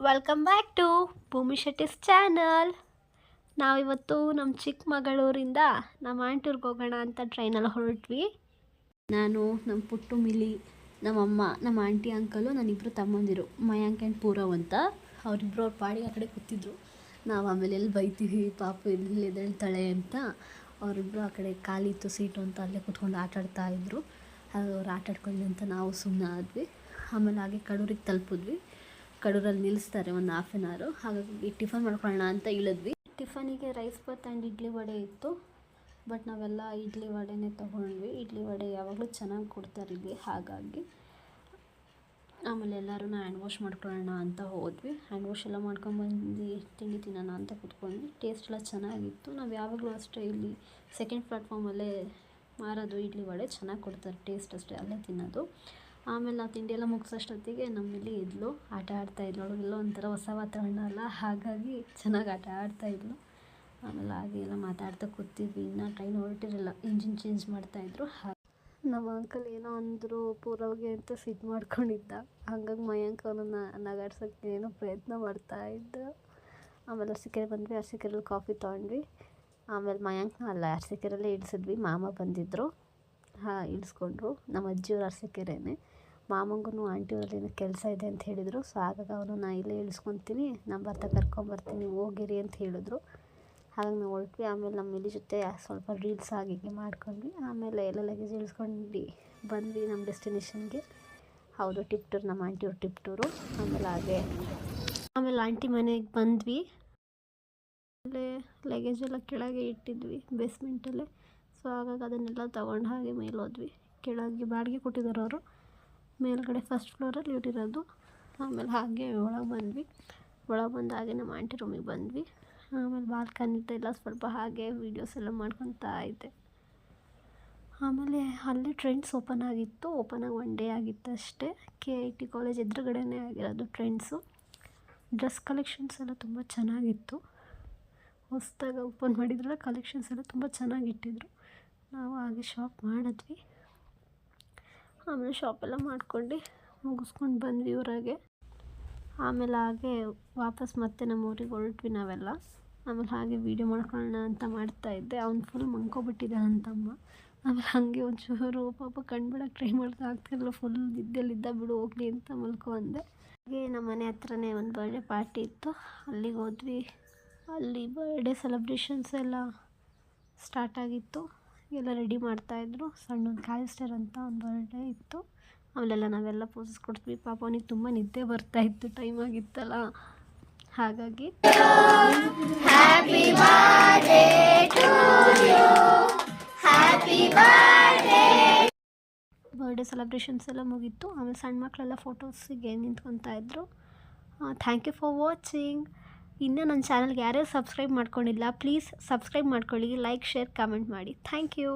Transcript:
Welcome back to ಭೂಮಿ Shetty's channel ನಾವಿವತ್ತು ನಮ್ಮ ಚಿಕ್ಕಮಗಳೂರಿಂದ ನಮ್ಮ ಆಂಟೂರ್ಗೆ ಹೋಗೋಣ ಅಂತ ಟ್ರೈನಲ್ಲಿ ಹೊರಟ್ವಿ. ನಾನು ನಮ್ಮ ಪುಟ್ಟು ಮಿಲಿ ನಮ್ಮಮ್ಮ ನಮ್ಮ ಆಂಟಿ ಅಂಕಲು ನನ್ನಿಬ್ಬರು ತಮ್ಮಂದಿರು, ಮಯಾಂಕ್ ಆ್ಯಂಡ್ ಪೂರವ್ ಅಂತ. ಅವರಿಬ್ಬರು ಅವ್ರ ಪಾಡಿ ಆ ಕಡೆ ಕೂತಿದ್ರು. ನಾವು ಆಮೇಲೆ ಎಲ್ಲಿ ಬೈತೀವಿ, ಪಾಪ ಎಲ್ಲಿ ಎದ್ದೇಳ್ತಾಳೆ ಅಂತ. ಅವರಿಬ್ಬರು ಆ ಕಡೆ ಖಾಲಿತ್ತು ಸೀಟು ಅಂತ ಅಲ್ಲೇ ಕೂತ್ಕೊಂಡು ಆಟ ಹಾಗೆ ಅವ್ರು ಆಟಾಡ್ಕೊಳ್ಳಿ ಅಂತ ನಾವು ಸುಮ್ಮನೆ ಆದ್ವಿ. ಆಮೇಲೆ ಹಾಗೆ ಕಡೂರಿಗೆ ತಲುಪಿದ್ವಿ. ಕಡೂರಲ್ಲಿ ನಿಲ್ಲಿಸ್ತಾರೆ ಒಂದು ಹಾಫ್ ಆನ್ ಅವರು ಹಾಗಾಗಿ ಟಿಫನ್ ಮಾಡ್ಕೊಳ್ಳೋಣ ಅಂತ ಇಳಿದ್ವಿ. ಟಿಫನಿಗೆ rice bath and idli vada ಇತ್ತು. ಬಟ್ ನಾವೆಲ್ಲ ಇಡ್ಲಿ ವಡೆನೇ ತೊಗೊಂಡ್ವಿ. ಇಡ್ಲಿ ವಡೆ ಯಾವಾಗಲೂ ಚೆನ್ನಾಗಿ ಕೊಡ್ತಾರೆ ಇಲ್ಲಿ. ಹಾಗಾಗಿ ಆಮೇಲೆ ಎಲ್ಲರೂ ಹ್ಯಾಂಡ್ ವಾಶ್ ಮಾಡ್ಕೊಳ್ಳೋಣ ಅಂತ ಹೋದ್ವಿ. ಹ್ಯಾಂಡ್ ವಾಶ್ ಎಲ್ಲ ಮಾಡ್ಕೊಂಬಂದು ತಿಂಡಿ ತಿನ್ನೋಣ ಅಂತ ಕೂತ್ಕೊಂಡ್ವಿ. ಟೇಸ್ಟ್ ಎಲ್ಲ ಚೆನ್ನಾಗಿತ್ತು. ನಾವು ಯಾವಾಗಲೂ ಅಷ್ಟೇ ಇಲ್ಲಿ ಸೆಕೆಂಡ್ ಪ್ಲಾಟ್ಫಾರ್ಮಲ್ಲೇ ಮಾರೋದು ಇಡ್ಲಿ ವಡೆ. ಚೆನ್ನಾಗಿ ಕೊಡ್ತಾರೆ. ಟೇಸ್ಟ್ ಅಷ್ಟೇ ಅಲ್ಲೇ ತಿನ್ನೋದು. ಆಮೇಲೆ ನಾವು ತಿಂಡಿ ಎಲ್ಲ ಮುಗಿಸೋಷ್ಟೊತ್ತಿಗೆ ನಮ್ಮಲ್ಲಿ ಇದ್ಲು. ಆಟ ಆಡ್ತಾ ಇದ್ಲು. ಅವಳಿಗೆಲ್ಲ ಒಂಥರ ಹೊಸ ವಾತಾವರಣ ಅಲ್ಲ. ಹಾಗಾಗಿ ಚೆನ್ನಾಗಿ ಆಟ ಆಡ್ತಾ ಇದ್ಲು. ಆಮೇಲೆ ಹಾಗೆ ಎಲ್ಲ ಮಾತಾಡ್ತಾ ಕೂತಿದ್ವಿ. ಇನ್ನು ಟ್ರೈನ್ ಹೊರಟಿರಲಿಲ್ಲ ಇಂಜಿನ್ ಚೇಂಜ್ ಮಾಡ್ತಾಯಿದ್ರು ನಮ್ಮ ಅಂಕಲ್ ಏನೋ ಅಂದರು, ಪೂರವ್ಗೆ ಅಂತ ಸಿಟ್ಟು ಮಾಡ್ಕೊಂಡಿದ್ದ. ಹಂಗಾಗಿ ಮಯಾಂಕ್ ಅವನನ್ನು ನಗಾಡ್ಸೋಕ್ಕೆ ಏನೋ ಪ್ರಯತ್ನ ಮಾಡ್ತಾ ಇದ್ದ. ಆಮೇಲೆ ಅರ್ಸಿಕೆರೆ ಬಂದ್ವಿ. ಅರಸೀಕೆರೆಯಲ್ಲಿ ಕಾಫಿ ತೊಗೊಂಡ್ವಿ. ಆಮೇಲೆ ಮಯಾಂಕ್ನ ಅಲ್ಲ ಅರ್ಸಿಕೆರೆಲ್ಲೇ ಇಳಿಸಿದ್ವಿ. ಮಾಮ ಬಂದಿದ್ದರು ಹಾಂ, ಇಳಿಸ್ಕೊಂಡ್ರು. ನಮ್ಮ ಅಜ್ಜಿಯವ್ರು ಅರಸೀಕೆರೆನೇ ಮಾಮಂಗೂ ಆಂಟಿಯವರಲ್ಲಿ ಏನೋ ಕೆಲಸ ಇದೆ ಅಂತ ಹೇಳಿದರು. ಸೊ ಹಾಗಾಗಿ ಅವನು ನಾ ಇಲ್ಲೇ ಇಳಿಸ್ಕೊತೀನಿ ನಾನು ಬರ್ತಾ ಕರ್ಕೊಂಬರ್ತೀನಿ, ಹೋಗಿರಿ ಅಂತ ಹೇಳಿದ್ರು. ಹಾಗಾಗಿ ನಾವು ಹೊರಟ್ವಿ. ಆಮೇಲೆ ನಮ್ಮ ಇಲ್ಲಿ ಜೊತೆ ಸ್ವಲ್ಪ ರೀಲ್ಸ್ ಆಗಿ ಹೀಗೆ ಮಾಡ್ಕೊಂಡ್ವಿ. ಆಮೇಲೆ ಎಲ್ಲ ಲಗೇಜ್ ಇಳಿಸ್ಕೊಂಡು ಬಂದ್ವಿ ನಮ್ಮ ಡೆಸ್ಟಿನೇಷನ್ಗೆ ಹೌದು ಟಿಪ್ ಟೂರ್ ನಮ್ಮ ಆಂಟಿಯವ್ರ ಟಿಪ್ ಟೂರು ಆಮೇಲೆ ಹಾಗೆ, ಆಮೇಲೆ ಆಂಟಿ ಮನೆಗೆ ಬಂದ್ವಿ. ಆಮೇಲೆ ಲಗೇಜ್ ಎಲ್ಲ ಕೆಳಗೆ ಇಟ್ಟಿದ್ವಿ ಬೇಸ್ಮೆಂಟಲ್ಲೇ ಸೊ ಹಾಗಾಗಿ ಅದನ್ನೆಲ್ಲ ತೊಗೊಂಡು ಹಾಗೆ ಮೇಲೆ ಹೋದ್ವಿ. ಕೆಳಗೆ ಬಾಡಿಗೆ ಕೊಟ್ಟಿದ್ದಾರೆ ಅವರು. ಮೇಲ್ಗಡೆ ಫಸ್ಟ್ ಫ್ಲೋರಲ್ಲಿ ಇರೋದು ಆಮೇಲೆ ಹಾಗೆ ಒಳಗೆ ಬಂದ್ವಿ. ಒಳಗೆ ಬಂದು ಹಾಗೆ ನಮ್ಮ ಆಂಟಿ ರೂಮಿಗೆ ಬಂದ್ವಿ. ಆಮೇಲೆ ಬಾಲ್ಕನಿದೆಲ್ಲ ಸ್ವಲ್ಪ ಹಾಗೆ ವೀಡಿಯೋಸ್ ಎಲ್ಲ ಮಾಡ್ಕೊತಾ ಇದ್ದೆ. ಆಮೇಲೆ ಅಲ್ಲಿ ಟ್ರೆಂಡ್ಸ್ ಓಪನ್ ಆಗಿತ್ತು. ಓಪನ್ ಆಗಿ ಒನ್ ಡೇ ಆಗಿತ್ತು ಅಷ್ಟೇ. ಕೆ ಐ ಟಿ ಕಾಲೇಜ್ ಎದುರುಗಡೆನೇ ಆಗಿರೋದು ಟ್ರೆಂಡ್ಸು ಡ್ರೆಸ್ ಕಲೆಕ್ಷನ್ಸ್ ಎಲ್ಲ ತುಂಬ ಚೆನ್ನಾಗಿತ್ತು. ಹೊಸ್ದಾಗಿ ಓಪನ್ ಮಾಡಿದ್ರಲ್ಲ ಕಲೆಕ್ಷನ್ಸ್ ಎಲ್ಲ ತುಂಬ ಚೆನ್ನಾಗಿಟ್ಟಿದ್ರು ನಾವು ಹಾಗೆ ಶಾಪ್ ಮಾಡಿದ್ವಿ. ಆಮೇಲೆ ಶಾಪೆಲ್ಲ ಮಾಡ್ಕೊಂಡು ಮುಗಿಸ್ಕೊಂಡು ಬಂದ್ವಿ ಊರಾಗೆ. ಆಮೇಲೆ ಹಾಗೆ ವಾಪಸ್ ಮತ್ತೆ ನಮ್ಮ ಊರಿಗೆ ಹೊರಟ್ವಿ ನಾವೆಲ್ಲ. ಆಮೇಲೆ ಹಾಗೆ ವೀಡಿಯೋ ಮಾಡ್ಕೊಳ್ಳೋಣ ಅಂತ ಮಾಡ್ತಾಯಿದ್ದೆ ಅವ್ನು ಫುಲ್ ಮಂಕೋಬಿಟ್ಟಿದ್ದ ಅಂತಮ್ಮ. ತಮ್ಮ ಆಮೇಲೆ ಹಾಗೆ ಒಂಚೂರು ಪಾಪ ಕಣ್ಬಿಡಕ್ಕೆ ಟ್ರೈ ಮಾಡ್ತಾ ಆಗ್ತಿರಲಿಲ್ಲ ಫುಲ್ ನಿದ್ದೆಲಿದ್ದ ಬಿಡು, ಹೋಗ್ಲಿ ಅಂತ ಮಲ್ಕೊ ಅಂದೆ ಹಾಗೆ ನಮ್ಮ ಮನೆ ಹತ್ರನೇ ಒಂದು ಬರ್ಡೇ ಪಾರ್ಟಿ ಇತ್ತು. ಅಲ್ಲಿಗೆ ಹೋದ್ವಿ. ಅಲ್ಲಿ ಬರ್ಡೇ ಸೆಲೆಬ್ರೇಷನ್ಸ್ ಎಲ್ಲ ಸ್ಟಾರ್ಟ್ ಆಗಿತ್ತು. ಎಲ್ಲ ರೆಡಿ ಮಾಡ್ತಾಯಿದ್ರು ಸಣ್ಣ ಒಂದು ಕ್ಯಾಲಿಸ್ಟರ್ ಅಂತ ಒಂದು ಬರ್ಡೇ ಇತ್ತು. ಆಮೇಲೆಲ್ಲ ನಾವೆಲ್ಲ ಪೋಸಸ್ ಕೊಡ್ತೀವಿ. ಪಾಪ ಅವನಿಗೆ ತುಂಬ ನಿದ್ದೆ ಬರ್ತಾ ಇತ್ತು. ಟೈಮ್ ಆಗಿತ್ತಲ್ಲ. ಹಾಗಾಗಿ ಬರ್ಡೇ ಸೆಲೆಬ್ರೇಷನ್ಸ್ ಎಲ್ಲ ಮುಗೀತು. ಆಮೇಲೆ ಸಣ್ಣ ಮಕ್ಕಳೆಲ್ಲ ಫೋಟೋಸಿಗೆ ನಿಂತ್ಕೊತಾ ಇದ್ರು. ಥ್ಯಾಂಕ್ ಯು ಫಾರ್ ವಾಚಿಂಗ್ ಇನ್ನೂ ನನ್ನ ಚಾನಲ್ಗೆ ಯಾರ್ಯಾರು ಸಬ್ಸ್ಕ್ರೈಬ್ ಮಾಡ್ಕೊಂಡಿಲ್ಲ, ಪ್ಲೀಸ್ ಸಬ್ಸ್ಕ್ರೈಬ್ ಮಾಡ್ಕೊಳ್ಳಿ, ಲೈಕ್, ಶೇರ್, ಕಮೆಂಟ್ ಮಾಡಿ. Thank you.